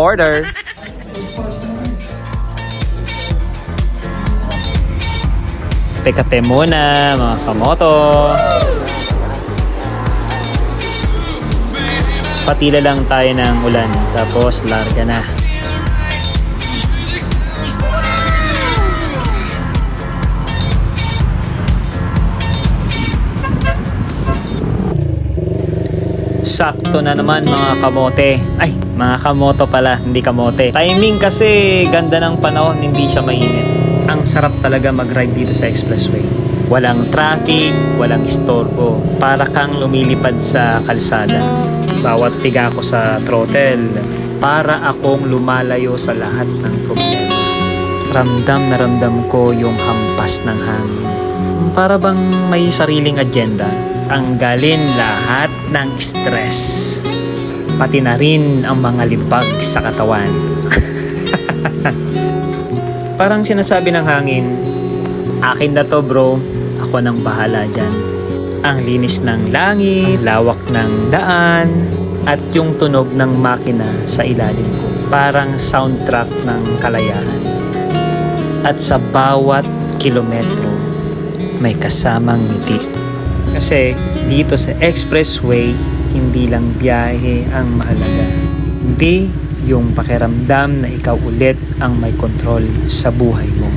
Order! Kape-kape muna, mga kamoto. Patila lang tayo ng ulan, tapos larga na. Sakto na naman mga kamote. Ay, mga kamoto pala, hindi kamote. Timing kasi ganda ng panahon, hindi siya mainit. Ang sarap talaga mag-ride dito sa expressway. Walang traffic, walang istorbo. Para kang lumilipad sa kalsada. Bawat tiga ko sa throttle, para akong lumalayo sa lahat ng problema. Ramdam na ramdam ko yung hampas ng hangin. Para bang may sariling agenda. Tanggalin lahat ng stress. Pati na rin ang mga libag sa katawan. Parang sinasabi ng hangin, akin na to bro, ako nang bahala dyan. Ang linis ng langit, lawak ng daan, at yung tunog ng makina sa ilalim ko. Parang soundtrack ng kalayaan. At sa bawat kilometro, may kasamang ngiti. Kasi dito sa expressway, hindi lang biyahe ang mahalaga. Hindi yung pakiramdam na ikaw ulit ang may kontrol sa buhay mo.